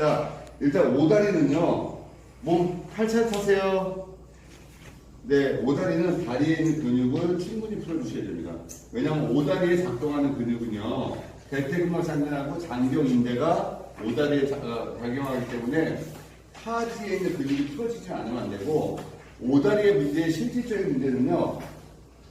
자, 일단 오다리는요, 몸 팔차 타세요. 네, 오다리는 다리에 있는 근육을 충분히 풀어주셔야 됩니다. 왜냐하면 오다리에 작동하는 근육은요, 대퇴근막 장근하고 장경 인대가 오다리에 자- 어, 작용하기 때문에 하지에 있는 근육이 풀어지지 않으면 안 되고, 오다리의 문제의 실질적인 문제는요,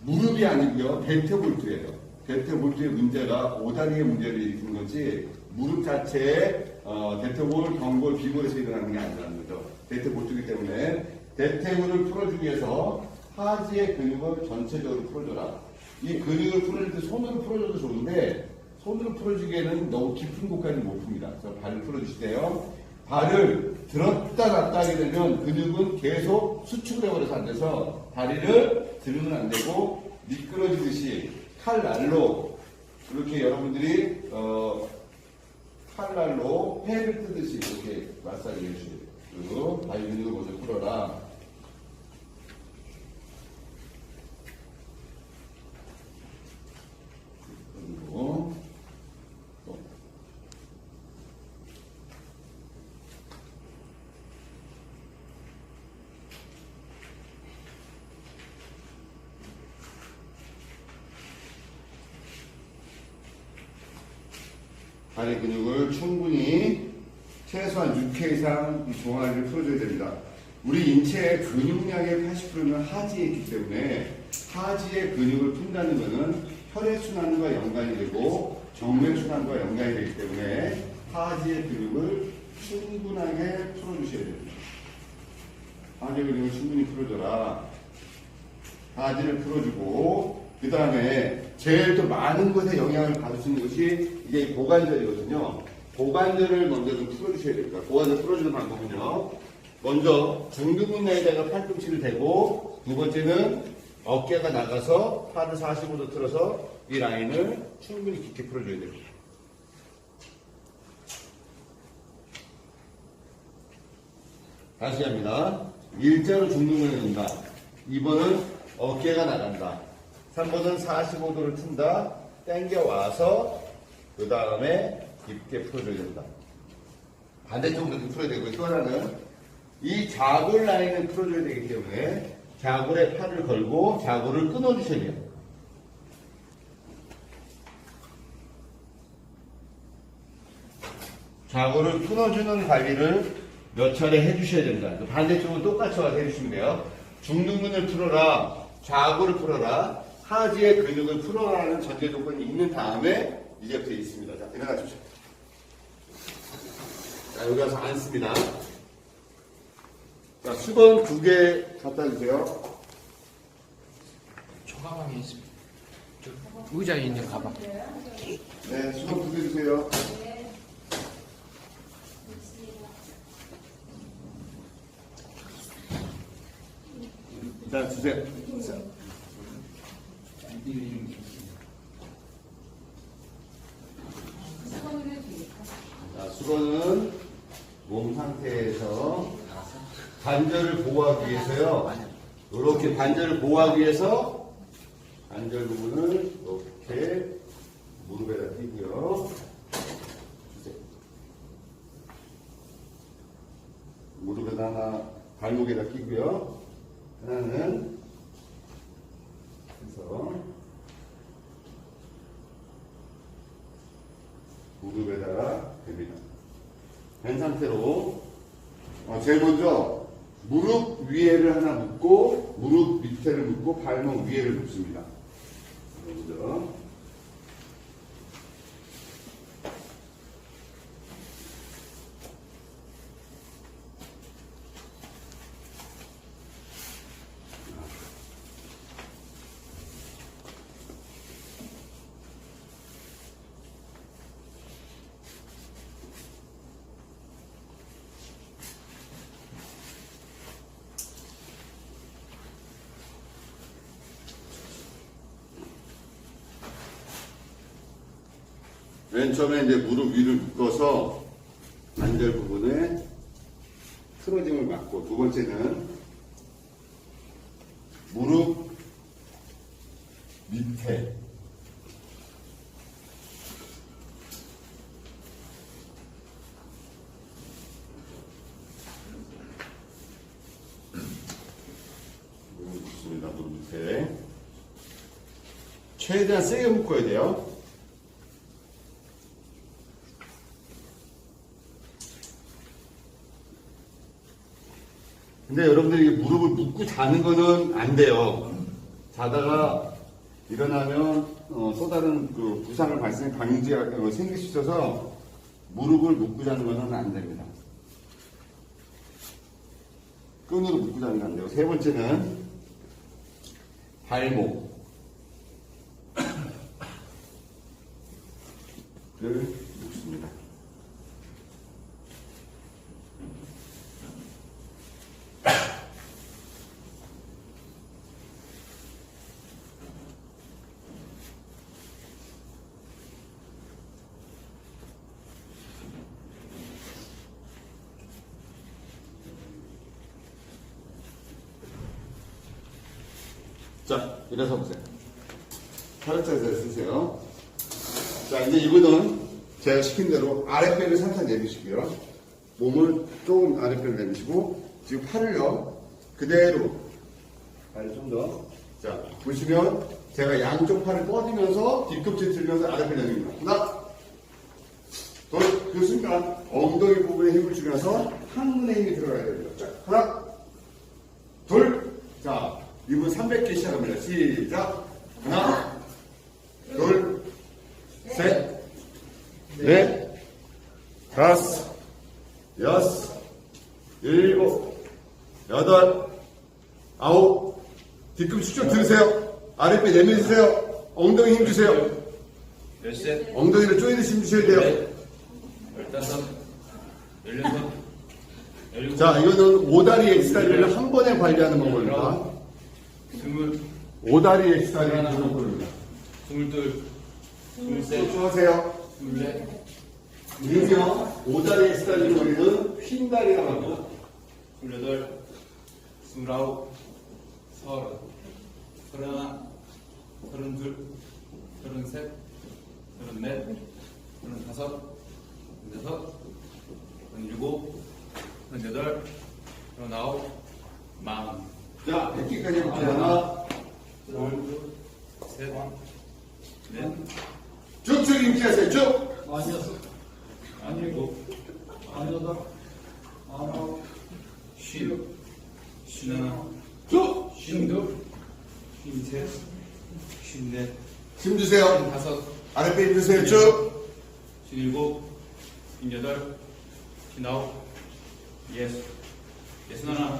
무릎이 아니고요, 대퇴볼트예요. 대퇴볼트의 문제가 오다리의 문제를 일으킨 거지, 무릎 자체에 어, 대퇴볼, 경골, 비골에서 일어나는 게 아니라는 거죠. 대퇴볼트이기 때문에 대퇴골을 풀어주기 위해서 하지의 근육을 전체적으로 풀어줘라. 이 근육을 풀어줄 때 손으로 풀어줘도 좋은데 손으로 풀어주기에는 너무 깊은 곳까지 못 풉니다. 그래서 발을 풀어주시대요. 발을 들었다 놨다 하게 되면 근육은 계속 수축을 해버려서 안 돼서 다리를 들으면 안 되고 미끄러지듯이 칼날로 이렇게 여러분들이 어, 칼날로 회를 뜨듯이 이렇게 마사지 해주셔야 돼요. 그리고 다리 근육을 먼저 풀어라. 그리고 또 다리 근육을 충분히 최소한 6회 이상 이 종아리를 풀어줘야 됩니다. 우리 인체의 근육량의 80%는 하지에 있기 때문에 하지의 근육을 푼다는 것은 혈액순환과 연관이 되고 정맥순환과 연관이 되기 때문에 하지의 근육을 충분하게 풀어주셔야 됩니다. 하지 근육을 충분히 풀어줘라. 하지를 풀어주고 그 다음에 제일 또 많은 것에 영향을 받을 수 있는 것이 이게 고관절이거든요. 고관절을 먼저 좀 풀어주셔야 됩니다. 고관절 풀어주는 방법은요. 먼저 중둔근에다가 팔꿈치를 대고 두 번째는 어깨가 나가서 팔을 45도 틀어서 이 라인을 충분히 깊게 풀어줘야 됩니다. 다시 합니다. 일자로 중둔근을 넣는다. 2번은 어깨가 나간다. 3번은 45도를 튼다. 당겨 와서 그 다음에 깊게 풀어줘야 된다. 이렇게 풀어야 되고요. 또 하나는 이 좌골 라인을 풀어줘야 되기 때문에 좌골에 팔을 걸고 좌골을 끊어주셔야 돼요. 좌골을 끊어주는 관리를 몇 차례 해주셔야 됩니다. 그 반대쪽은 똑같이 와서 해주시면 돼요. 중둔근을 풀어라, 좌골을 풀어라, 하지의 근육을 풀어라는 전제 조건이 있는 다음에 이제부터 있습니다. 자, 일어나 주십시오. 자, 여기 와서 앉습니다. 자, 수건 두 개 갖다 주세요. 저 가방에 있습니다. 저 의자에 있는 가방. 네, 수건 두 개 주세요. 자, 주세요. 자. 자, 수건은 몸 상태에서 관절을 보호하기 위해서요. 이렇게 관절을 보호하기 위해서 관절 부분을 이렇게 무릎에다. 주세요. 무릎에다 하나, 발목에다 끼고요. 하나는 해서 무릎에다가 됩니다. 된 상태로 어, 제일 먼저 무릎 위에를 하나 묶고 무릎 밑에를 묶고 발목 위에를 묶습니다. 먼저 맨 처음에 이제 무릎 위를 묶어서 관절 부분에 틀어짐을 막고 두 번째는 무릎 밑에 무릎 밑에 최대한 세게 묶어야 돼요. 근데 여러분들이 무릎을 묶고 자는 거는 안 돼요. 자다가 일어나면 어, 또 다른 그 부상을 발생 방지가 어, 생길 수 있어서 무릎을 묶고 자는 거는 안 됩니다. 끈으로 묶고 자는 건 안 되고 세 번째는 발목 를 묶습니다. 자, 일어서 보세요. 팔자세 쓰세요. 자, 이제 이분은 제가 시킨 대로 아랫배를 살짝 내미시고요. 몸을 조금 아랫배를 내미시고, 지금 팔을요, 그대로, 발을 좀 더. 자, 보시면 제가 양쪽 팔을 뻗으면서 뒤꿈치 들면서 아랫배를 내밉니다. 하나, 둘, 그 순간 엉덩이 부분에 힘을 주면서 항문에 힘이 들어가야 됩니다. 자, 하나, 둘, 자, 이분 300개 시작합니다. 시작. 하나, 둘, 셋, 넷, 다섯, 여섯, 일곱, 여덟, 아홉, 뒤꿈치 쭉 들으세요. 아랫배 내밀으세요. 엉덩이 힘 주세요. 열셋, 엉덩이를 조이듯이 힘 주셔야 돼요. 넷, 열다섯, 열여섯, 열일곱, 자, 이거는 오다리 엑스타일을 한 번에 관리하는 방법입니다. 스물, 오다리 엑스타일을 하는 방법입니다. 스물둘, 스물셋, 수고하세요. 스물넷, 일명 오다리 엑스타일을 우리는 휜다리라고 합니다. 스물여덟, 스물아홉, 서른, 서른하나, 서른둘, 서른셋, 서른넷, 서른다섯, 서른여섯, 서른일곱, 서른여덟, 서른아홉, 마흔, 자, 100개까지 해볼게요. 하나, 둘, 셋, 넷, 쭉쭉 인기하세요. 쭉. 일곱, 쉰, 쉰하나, 쭉. 쉰둘, 쉰셋, 쉰넷, 힘 주세요. 쉰다섯, 아랫배 힘 주세요. 쭉. 쉰일곱, 쉰여덟, 쉰아홉, 예순, 예순하나,